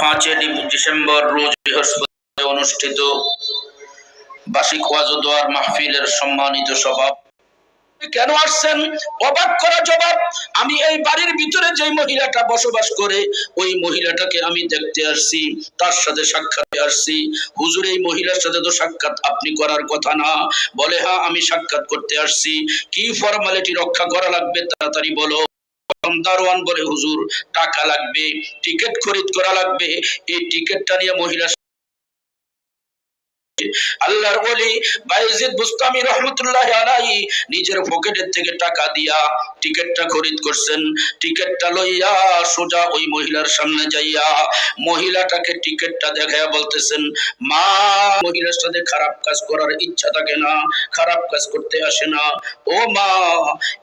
পাঁচই ডিসেম্বর রোজ বৃহস্পতি অনুষ্ঠিত বার্ষিক মাহফিলের সম্মানিত সভা কেন আসছেন? অবাক করা জবাব, আমি এই বাড়ির ভিতরে যে মহিলাটা বসবাস করে, ওই মহিলাটাকে আমি দেখতে আসছি, তার সাথে সাক্ষাৎ আসছি। হুজুর, এই মহিলার সাথে তো সাক্ষাৎ আপনি করার কথা না। বলে হ্যাঁ আমি সাক্ষাৎ করতে আসছি। কি ফর্মালিটি রক্ষা করা লাগবে তাড়াতাড়ি বলো। দারোয়ান বলে হুজুর টাকা লাগবে টিকিট খরিদ করা লাগবে। এই টিকিটটা নিয়ে মহিলা আল্লাহর ওলি বাইজিদ বুস্তামি রহমতুল্লাহ নিজের পকেটের থেকে টাকা দিয়া খরিদ করছেন। লইয়া সোজা ওই মহিলার সামনে যাইয়া মহিলাটাকে বলতেছেন, মা, মহিলার সাথে খারাপ কাজ করার ইচ্ছা থাকে না, খারাপ কাজ করতে আসে না। ও মা,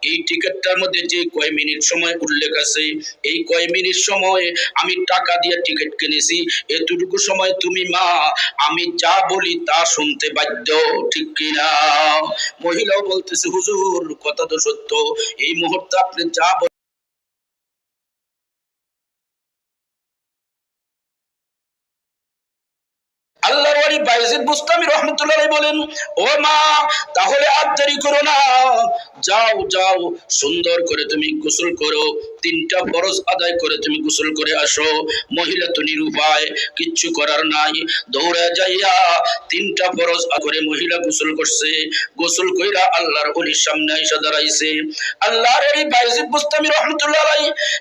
এই টিকিটটার মধ্যে যে কয় মিনিট সময় উল্লেখ আছে, এই কয় মিনিট সময় আমি টাকা দিয়ে টিকিট কিনেছি। এতটুকু সময় তুমি মা, আমি যা বলি তা শুনতে বাধ্য, ঠিক কিনা? মহিলাও বলতেছে, হুজুর, কথা তো সত্য। এই মুহূর্তে আপনি যা আল্লাহর ওলি বাইজিদ বুস্তামি রহমতুল্লাহ বলেন, ও মা, তাহলে আর দেরি করো না। যাও যাও, সুন্দর করে তুমি গোসল করো, তিনটা আদায় করে তুমি গোসল করে আসো। মহিলা তো নিরুপায়, কিচ্ছু করার নাই। যাইয়া তিনটা করে মহিলা গোসল করছে। গোসল কইরা আল্লাহর ওলির সামনে এসে দাঁড়াইছে। আল্লাহর ওলি বাইজিদ বুস্তামি রহমতুল্লাহ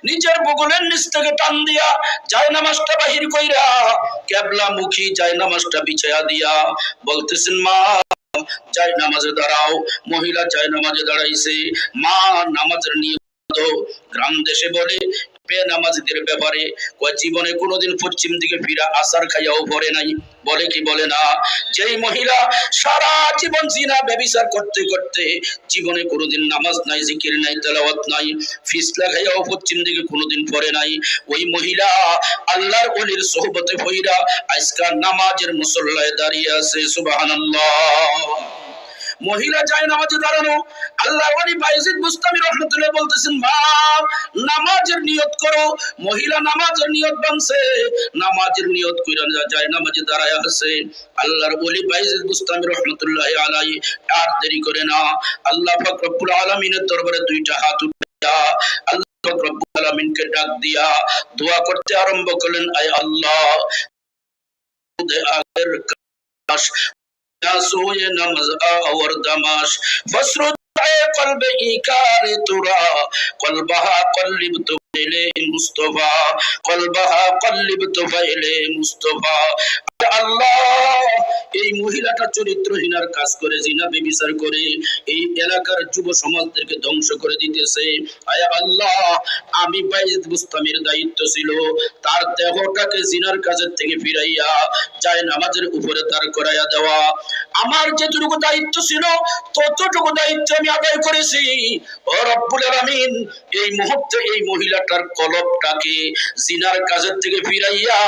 নিজের বগলের নিচ থেকে টান দিয়া যায় নামাজটা বাহির কইরা কেবলা মুখী যায় নামাজটা বিছায়া দিয়া বলতেছেন, মা, যাই নামাজে দাঁড়াও। মহিলা যাই নামাজে দাঁড়াইছে, মা, নামাজের নিয়ে গ্রাম দেশে বলে বে নামাজিদের ব্যাপারে। জীবনে কোনোদিন পশ্চিম দিকে ফিরা আসার খাইয়াও পড়ে নাই। বলে কি, বলে না। যেই মহিলা সারা জীবন জিনা, ব্যবিচার করতে করতে জীবনে কোনোদিন নামাজ নাই, জিকির নাই, তেলাওয়াত নাই ফিসলা খাইয়াও পশ্চিম দিকে কোনোদিন পড়ে নাই। ওই মহিলা আল্লাহর ওলির সোহবতে হইরা আজকাল নামাজের মুসল্লায় দাঁড়িয়ে আছে, সুবহানাল্লাহ। মহিলা যায় নামাজে দাঁড়ানো। আল্লাহ ওলি বাইজিদ মুস্তামি রহমতুল্লাহ বলতেছেন, মা, নামাজের নিয়ত করো। মহিলা নামাজের নিয়ত বানছে। নামাজের নিয়ত কইরা যায় নামাজে দাঁড়ায় আছে। আল্লাহর ওলি বাইজিদ মুস্তামি রহমতুল্লাহ আলাই আর দেরি করে না। আল্লাহ পাক রব্বুল আলামিনের দরবারে দুইটা হাত উঠাইয়া, আল্লাহ পাক রব্বুল আলামিনকে ডাক দিয়া দোয়া করতে আরম্ভ করলেন, আয় আল্লাহ سوئے نمزا اور دماش فسرد قلب ایکار ترا قلبها قلبت فیلے مصطفیٰ قلبها قلبت فیلے مصطفیٰ اللہ এই মহিলাটা চরিত্রহীনার কাজ করে, জিনা বেবিচার করে, এই এলাকার যুব সমাজদেরকে ধ্বংস করে দিতেছে। আয় আল্লাহ, আমি বাইদ মুস্তামির দায়িত্ব ছিল। তার দেহটাকে জিনার কাজের থেকে ফিরাইয়া যায় নামাজের উপরে দাঁড় করাইয়া দেওয়া। আমার যেটুকু দায়িত্ব ছিল, ততটুকু দায়িত্ব আমি আদায় করেছি। ও রব্বুল আলামিন, এই মুহূর্তে এই মহিলাটার কলবটাকে জিনার কাজের থেকে ফিরাইয়া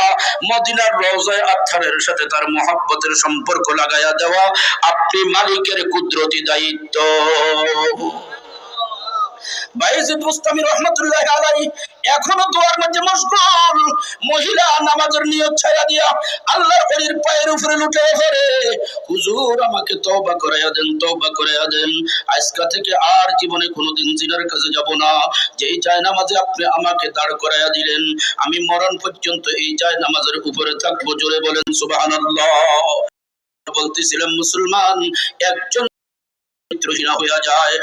মদিনার রওজায় আত্মারের সাথে তার মহাব্বতের সম্পর্ক লাগাইয়া দেওয়া আপনি মালিকের কুদরতি দায়িত্ব। মহিলা নামাজের আমাকে করাইয়া দেন দেন। থেকে আর জীবনে কাছে যাব না। নামাজে আপনি আমাকে দাঁড় করাইয়া দিলেন, আমি মরণ পর্যন্ত এই যায় নামাজের উপরে থাকব, জোরে বলেন সুবহানাল্লাহ। বলতেছিলাম, মুসলমান, একজন ধ্বংসের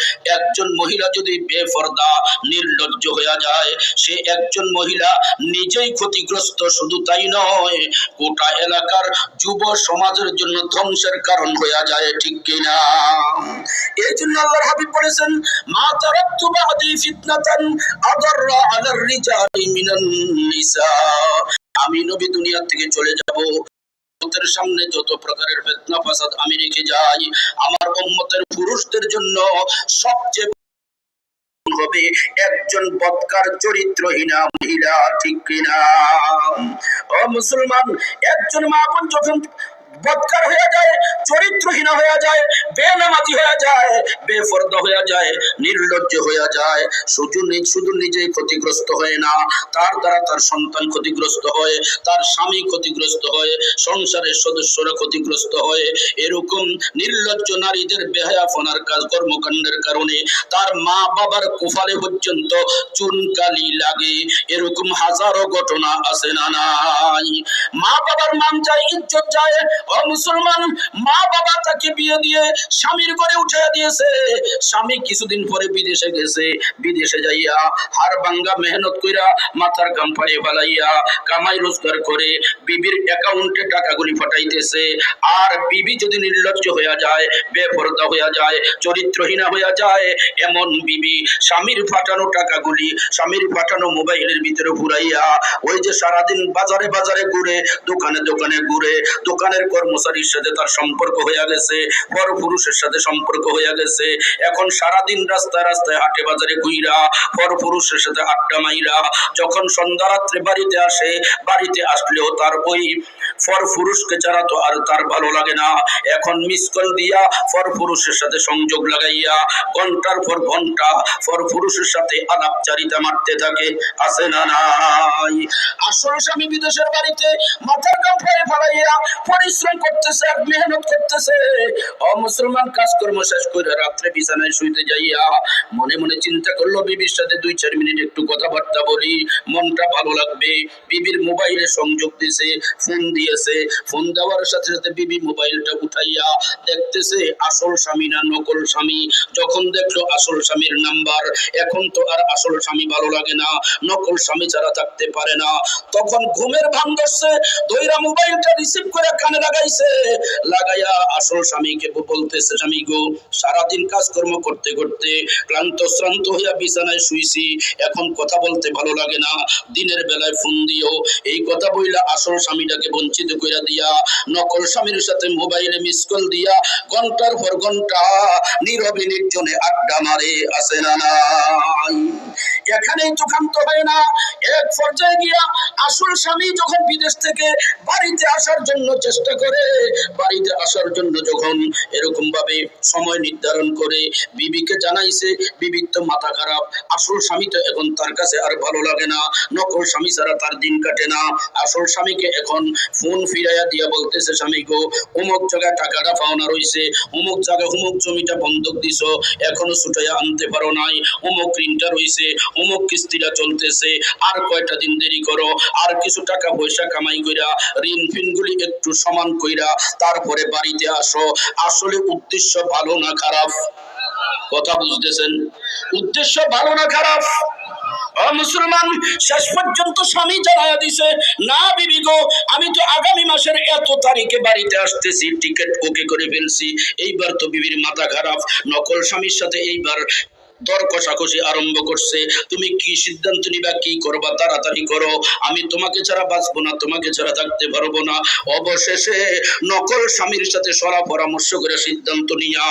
কারণ হইয়া যায়, ঠিক কিনা এই জন্য আল্লাহর বলেছেন, মা তারাক্তু আমি নবী দুনিয়া থেকে চলে যাব উম্মতের সামনে যত প্রকারের ফেতনা, ফাসাদ আমি রেখে যাই, আমার উম্মতের পুরুষদের জন্য সবচেয়ে হবে একজন বৎকার চরিত্রহীনা মহিলা, ঠিক কিনা? ও মুসলমান, একজন মা বোন যখন বৎকার হয়ে যায়, চরিত্রহীন হয়ে যায়, বেনামাজি হয়ে যায়, বেফর্দ হয়ে যায়, নির্লজ্জ হয়ে যায়। শুধু শুধু নিজেই ক্ষতিগ্রস্ত হয় না, তার দ্বারা তার সন্তান ক্ষতিগ্রস্ত হয়, তার স্বামী ক্ষতিগ্রস্ত হয়, সংসারের সদস্যরা ক্ষতিগ্রস্ত হয়। এরকম নির্লজ্জ নারীদের বেহায়াফনার কাজ, কর্মকাণ্ডের কারণে তার মা বাবার কুফালে পর্যন্ত চুনকালি লাগে। এরকম হাজারো ঘটনা আছে না নাই। মা বাবার মান যায় ইজ্জত যায় মুসলমান মা বাবা তাকে বিয়ে দিয়ে স্বামীর ঘরে উঠে দিয়েছে। স্বামী কিছুদিন পরে বিদেশে গেছে। বিদেশে যাইয়া হার ভাঙ্গা মেহনত কইরা মাথার গাম পায়ে ফেলাইয়া কামাই রোজগার করে বিবির অ্যাকাউন্টে টাকাগুলি পাঠাইতেছে আর বিবি যদি নির্লজ্জ হইয়া যায় বেপরদা হইয়া যায়, চরিত্রহীনা হইয়া যায়, এমন বিবি স্বামীর পাঠানো টাকাগুলি, স্বামীর পাঠানো মোবাইলের ভিতরে ঘুরাইয়া ওই যে সারাদিন বাজারে বাজারে ঘুরে, দোকানে দোকানে ঘুরে, দোকানের কর্মচারীর সাথে তার সম্পর্ক হইয়া গেছে বড় পুরুষের সাথে সম্পর্ক হইয়া গেছে। এখন সারাদিন রাস্তায় রাস্তায় হাটে বাজারে ঘুইরা বড় পুরুষের সাথে আড্ডা মাইরা, যখন সন্ধ্যা রাত্রে বাড়িতে আসে, বাড়িতে আসলেও তার ওই ফর পুরুষকে ছাড়া তো আর তার ভালো লাগে না। এখন মিস কল দিয়া ফর পুরুষের সাথে সংযোগ লাগাইয়া, ঘণ্টার পর ঘণ্টা ফর পুরুষের সাথে আলাপচারিতা মারতে থাকে। আছে না নাই? আসল স্বামী বিদেশের বাড়িতে মাথার গাম ফেলে ফেলাইয়া পরিশ্রম করতেছে আর মেহনত করতেছে। ও মুসলমান, কাজকর্ম শেষ করে রাত্রে বিছানায় শুইতে যাইয়া মনে মনে চিন্তা করল, বিবির সাথে দুই চার মিনিট একটু কথাবার্তা বলি, মনটা ভালো লাগবে। বিবির মোবাইলে সংযোগ দিয়েছে ফোন দিয়েছে। ফোন দেওয়ার সাথে সাথে বিবি মোবাইলটা উঠাইয়া দেখতেছে, আসল স্বামী না নকল স্বামী। যখন দেখল আসল স্বামীর নাম্বার, এখন তো আর আসল স্বামী ভালো লাগে না, নকল স্বামী ছাড়া থাকতে পারে না। তখন ঘুমের ভান ধরছে দইরা মোবাইলটা রিসিভ করে কানে লাগাইছে। লাগাইয়া আসল স্বামীকে বলতেছে, স্বামী গো, সারাদিন কাজকর্ম করতে করতে ক্লান্ত শ্রান্ত হইয়া বিছানায় শুইছি। এখন কথা বলতে ভালো লাগে না। দিনের বেলায় ফোন দিও। এই কথা বইলা আসল স্বামীটাকে বঞ্চিত কইরা দিয়া, নকল স্বামীর সাথে মোবাইলে মিস কল দিয়া ঘণ্টার পর ঘণ্টা নীরবে নির্জনে আড্ডা মারে আসে না নাই? এখানেই তো ক্ষান্ত হয় না। এক পর্যায়ে গিয়া আসল স্বামী যখন বিদেশ থেকে বাড়িতে আসার জন্য চেষ্টা করে বাড়িতে আসার জন্য যখন এরকম ভাবে সময় নির্ধারণ করে বিবিকে জানাইছে বিবির তো মাথা খারাপ। আসল স্বামী তো এখন তার কাছে আর ভালো লাগে না। নকল স্বামী ছাড়া তার দিন কাটে না। আসল স্বামীকে এখন ফোন ফিরাইয়া দিয়া বলতেছে, স্বামী গো, অমুক জায়গায় টাকাটা পাওনা রইছে। অমুক জায়গায় অমুক জমিটা বন্ধক দিছো। এখনও ছুটাইয়া আনতে পারো নাই। অমুক ঋণটা রইছে। অমুক কিস্তিটা চলতেছে। আর কয়টা দিন দেরি করো। আর কিছু টাকা পয়সা কামাই কইরা ঋণ ফিন গুলি একটু সমান কইরা তারপরে বাড়িতে আসো। আসলে উদ্দেশ্য ভালো না খারাপ? কথা বুঝতেছেন? উদ্দেশ্য ভালো না খারাপ? মুসলমান, শেষ পর্যন্ত স্বামী জানায়া দিছে, না বিবি গো, আমি তো আগামী মাসের এত তারিখে বাড়িতে আসতেছি, টিকিট ওকে করে ফেলছি। এইবার তো বিবির মাথা খারাপ, নকল স্বামীর সাথে এইবার দর কষাকষি আরম্ভ করছে। তুমি কি সিদ্ধান্ত নিবা, কি করবা, তাড়াতাড়ি করো। আমি তোমাকে ছাড়া বাঁচবো না, তোমাকে ছাড়া থাকতে পারব না। অবশেষে নকল স্বামীর সাথে সরা পরামর্শ করে সিদ্ধান্ত নিয়া,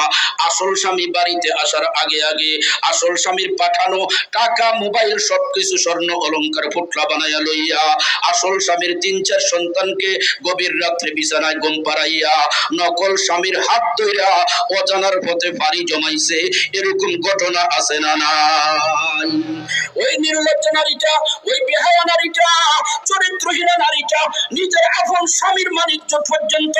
আসল স্বামী বাড়িতে আসার আগে আগে আসল স্বামীর পাঠানো টাকা, মোবাইল, সবকিছু স্বর্ণ অলংকার ফুটলা বানাইয়া লইয়া, আসল স্বামীর তিন, চার সন্তানকে গভীর রাত্রে বিছানায় গম পাড়াইয়া, নকল স্বামীর হাত ধইরা অজানার পথে পাড়ি জমাইছে। এরকম ঘটনা নারীটা চরিত্রহীন নারীটা নিজের এখন স্বামীর মানিজ্য পর্যন্ত